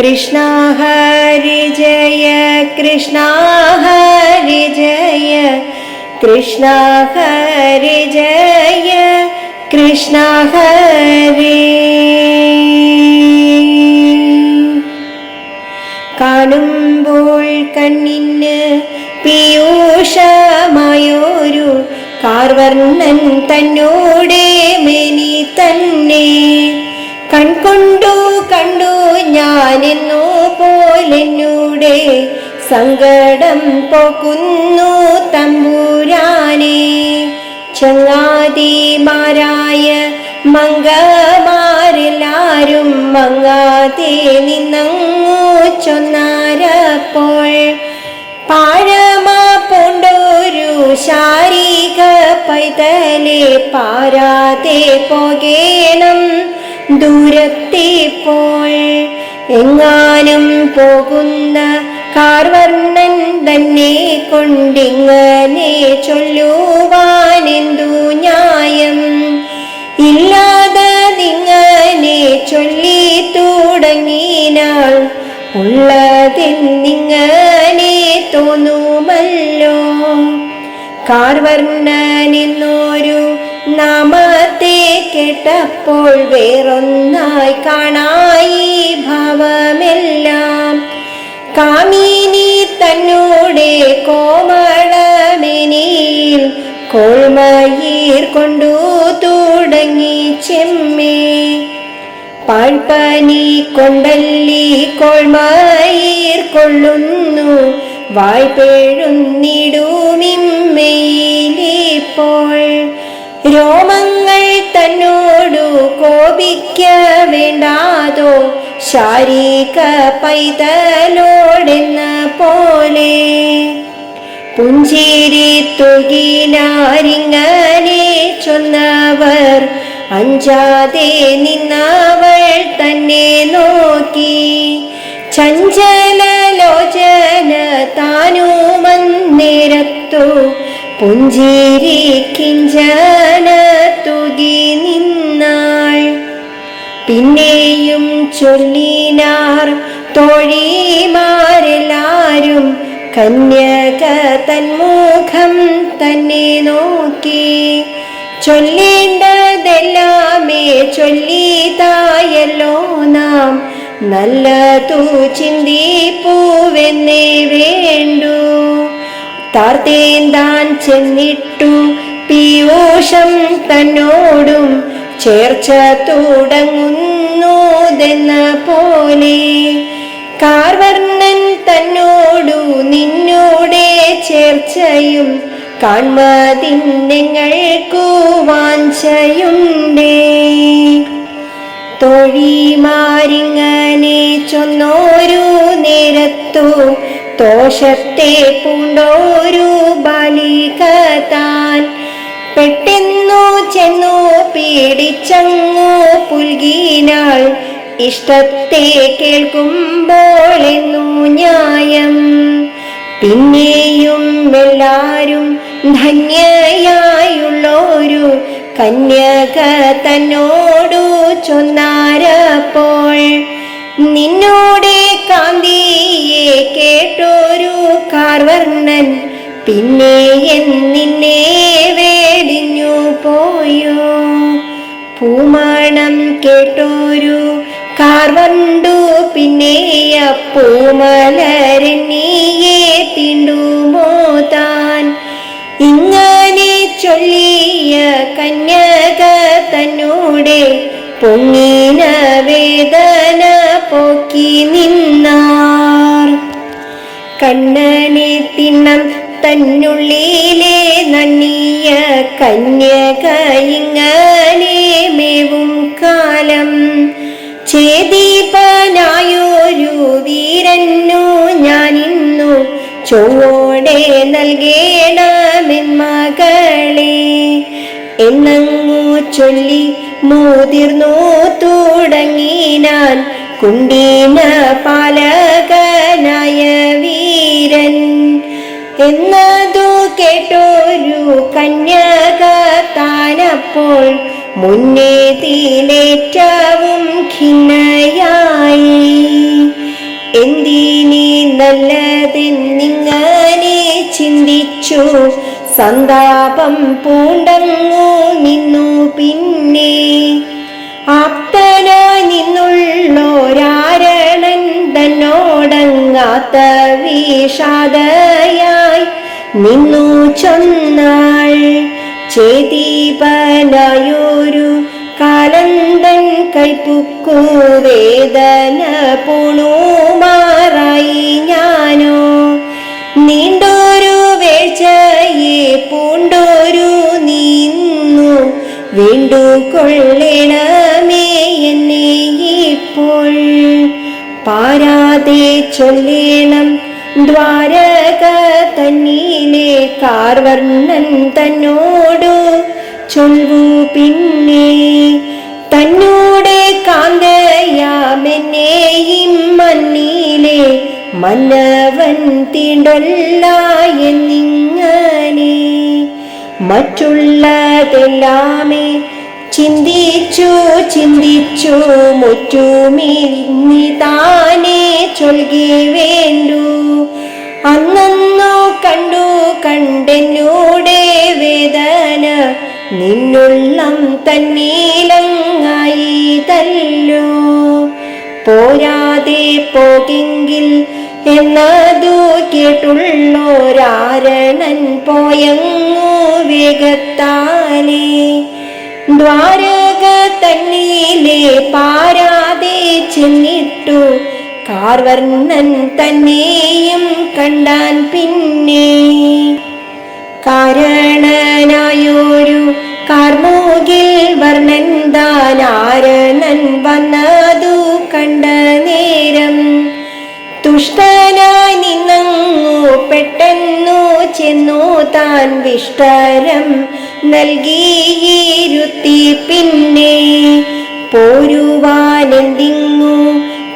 കൃഷ്ണ ഹരി ജയ കൃഷ്ണ ഹരി ജയ കൃഷ്ണ ഹരി ജയ കൃഷ്ണ ഹരി. കാണുമ്പോൾ കണ്ണിന് പീയൂഷമായൊരു കാർവർണൻ തന്നോടെ മെനി തന്നെ. കൺകൊണ്ടു കണ്ടു ഞാനെന്നു പോലെന്നൂടെ സങ്കടം പോക്കുന്നു തമ്പുരാനെ. ചങ്ങാതിമാരായ മംഗമാരെല്ലാരും മങ്ങാതെ നിന്നങ്ങു ചൊന്നാരപ്പോൾ. പാഴമാ പൂണ്ടൊരു ശാരീക പൈതലെ പാരാതെ പോകേണം. ദൂരത്തിപ്പോൾ എങ്ങാനും പോകുന്ന കാർവർണൻ തന്നെ കൊണ്ടിങ്ങനെ ചൊല്ലുവാനെന്തു ന്യായം? ഇല്ലാതെ നിങ്ങനെ ചൊല്ലി തുടങ്ങിനാൾ ഉള്ളതെന്നിങ്ങനെ തോന്നുമല്ലോ? കാർവർണനെന്നൊരു നാമത്തെ കേട്ടപ്പോൾ വേറൊന്നായി കാണായി ഭാവമെല്ലാം. കാമിനി തന്നോടെ കോമളമെനിയിൽ കോൾമയീർ കൊണ്ടു തുടങ്ങി ചെമ്മേ. പാഴ്പനി കൊണ്ടല്ലി കോൾമയീർ കൊള്ളുന്നു. വായ്പേഴുന്നിടുമിമ്മയിലിപ്പോൾ രോമങ്ങൾ തന്നോടു കോപിക്ക വേണ്ടാതോ? ശാരീക പൈതലോടെന്ന പോലെ. പുഞ്ചേരി തുകിലാരിങ്ങനെ ചൊന്നവർ അഞ്ചാതെ നിന്നവൾ തന്നെ നോക്കി. ചഞ്ചലലോചന താനുമന്നേരത്തു പുഞ്ചിരി കിഞ്ചന തുകി നിന്നാൾ. പിന്നെയും ചൊല്ലിനാർ തോഴിമാരെല്ലാരും കന്യക തന്മുഖം തന്നെ നോക്കി. ചൊല്ലേണ്ടതെല്ലാമേ ചൊല്ലിതായല്ലോ നാം. നല്ലതു ചിന്തിപ്പൂവെന്നേ വേണ്ടു. താർത്തേന്താൻ ചെന്നിട്ടു പീയൂഷം തന്നോടും ചേർച്ച തുടങ്ങുന്നുതെന്ന പോലെ. കാർവർണൻ തന്നോടു നിന്നോടെ ചേർച്ചയും കാൺമതിന്നെങ്ങൾക്കു വാഞ്ചയുണ്ടേ. തൊഴിമാരിങ്ങനെ ചൊന്നോരു നേരത്തു ദോഷത്തെ പൂണ്ടോരു ബാലിക താൻ പെട്ടെന്നു ചെന്നു പീഡിച്ചങ്ങു പുൽകീനാൾ ഇഷ്ടത്തെ കേൾക്കുമ്പോളെന്നു ന്യായം. പിന്നെയും എല്ലാരും ധന്യയായുള്ളൊരു കന്യക തന്നോടു ചൊന്നാരപ്പോൾ നിന്നോടെ കാന്തിയെ കേട്ടോരു കാർവർണൻ പിന്നെ നിന്നെ വേടിഞ്ഞു പോയോ? പൂമണം കേട്ടോരു കാർവണ്ടു പിന്നെ പൂമലരണിയെ തിണ്ടുമോ താൻ? ഇങ്ങനെ ചൊല്ലിയ കന്യക തന്നോടെ പൊങ്ങിന വേദന പോക്കി നിന്നാർ. കണ്ണനെ തിണ്ണം തന്നുള്ളിലെ നന്നിയ കന്യക ഇങ്ങനെ മേവും കാലം. ചേദീപനായൊരു വീരന്നു ഞാനിന്നു ചൊവ്വോടെ നൽകേണമെന്മകളെ. എന്നങ്ങു ചൊല്ലി മൂതിർന്നു തുടങ്ങിനാൻ കുണ്ടീന പാലകനായ വീരൻ. എന്നതു കേട്ടൊരു കന്യക താനപ്പോൾ മുന്നേതിലേറ്റവും ഖിന്നയായി. എന്തിനി നല്ലതെന്നിങ്ങനെ ചിന്തിച്ചു സന്താപം പൂണ്ടങ്ങു നിന്നു പിന്നെ. ആപ്തനായി നിന്നുള്ളോരാരണൻ തന്നോടങ്ങാത്ത വിഷാദയായി നിന്നു ചൊന്നാൾ. ചേതീപനായൊരു കാലന്തൻ കൈപ്പുക്കു വേദന പൂണുമാറായി വീണ്ടു കൊള്ളണമേ എന്നെ ഇപ്പോൾ. പാരാതെ ചൊല്ലേണം ദ്വാരക തന്നീലെ കാർവർണൻ തന്നോടു. ചൊൽവു പിന്നെ തന്നോടെ കാന്തയാമെന്നെയും മന്നീലെ മന്നവൻ തീണ്ടൊല്ല എന്നിങ്ങനെ. മറ്റുള്ളതെല്ലാമേ ചിന്തിച്ചു ചിന്തിച്ചു മുറ്റുമിന്നി താനെ ചൊൽകി വേണ്ടു. അന്നു കണ്ടു കണ്ടെന്നൂടെ വേദന. നിന്നുള്ളം തന്നീലങ്ങായി തല്ലോ. പോരാതെ പോകെങ്കിൽ എന്നതു കേട്ടുള്ളോരാരണൻ പോയങ്ങു വേഗത്താലേ. ദ്വാരക പാരാതെ ചെന്നിട്ടു. കാർവർണൻ തന്നെയും കണ്ടാൻ പിന്നെ. കാരണനായൊരു കാർമൂകിൽ വർണൻ താനാരണൻ വന്നതു കണ്ട നേരം. തുഷ്ടനായി നിന്നങ്ങു പെട്ടെന്നു ചെന്നു താൻ വിഷ്ടരം നൽകിയിരുത്തി പിന്നെ പോരുവാനെന്തിങ്ങു?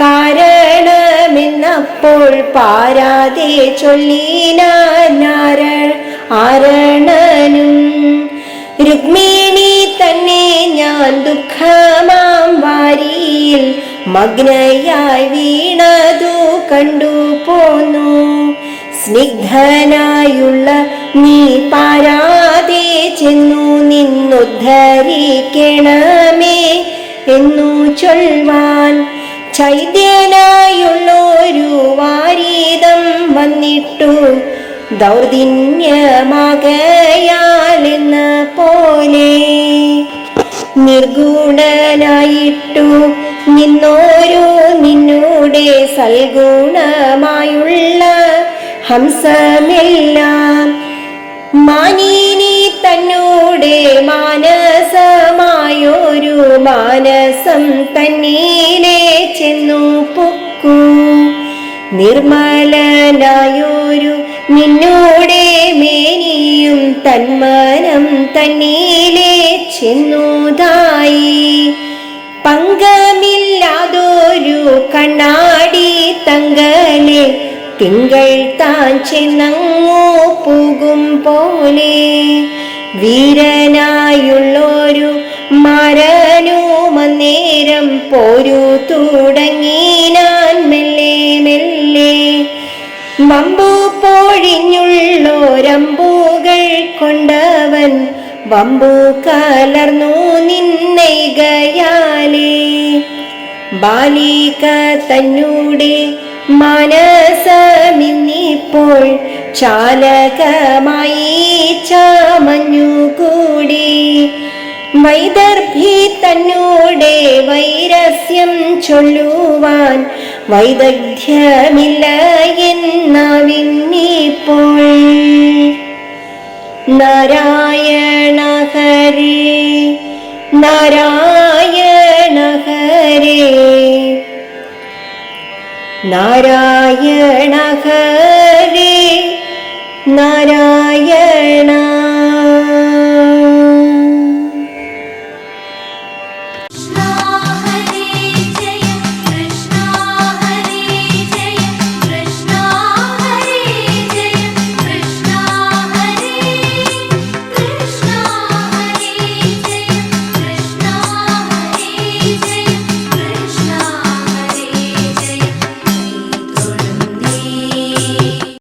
കാരണമെന്നപ്പോൾ പാരാതെ ചൊല്ലിനാര ആരണനും. രുക്മിണി തന്നെ ഞാൻ ദുഃഖമാം വാരിയിൽ മഗ്നയായി വീണതു കണ്ടു പോന്നു. സ്നിഗ്ധനായുള്ള നീ പാരാതെ ചെന്നു നിന്നുദ്ധരിക്കണമേ എന്നു ചൊൽവാൻ ചൈത്യനായുള്ളൊരു വാരീതം വന്നിട്ടു ദൗർദിന്യമാകയാലെന്ന പോലെ നിർഗുണനായിട്ടു നിന്നോരു നിന്നൂടെ സൽഗുണമായുള്ള ഹംസമെല്ലാം മാനി മാനസമായൊരു മാനസം തന്നീനെ ചെന്നു പൊക്കൂ. നിർമ്മലനായൊരു നിന്നോടെ മേനിയും തന്മനം തന്നീലെ ചെന്നുതായി. പങ്കമില്ലാതൊരു കണ്ണാടി തങ്കലെ തിങ്കൾ താൻ ചെന്നങ്ങോ പോകും പോലെ. വീരനായുള്ളൊരു മരനുമന്നേരം പോരു തുടങ്ങി നാൻ മെല്ലെ മെല്ലെ. വമ്പു പൊഴിഞ്ഞുള്ളോരമ്പുകൾ കൊണ്ടവൻ വമ്പു കലർന്നു നിന്നൈകയാലേ. ബാലിക തന്നൂടെ മനസമിന്നിപ്പോൾ ചാലകമായി ചാമഞ്ഞുകൂടി വൈദർഭി തന്നോടെ വൈരസ്യം ചൊല്ലുവാൻ വൈദഗ്ധ്യമില്ല എന്നാവിന്നിപ്പോൾ. നാരായണ ഹരേ നാരായണ ഹരേ നാരായണ ഹരേ നാരായണ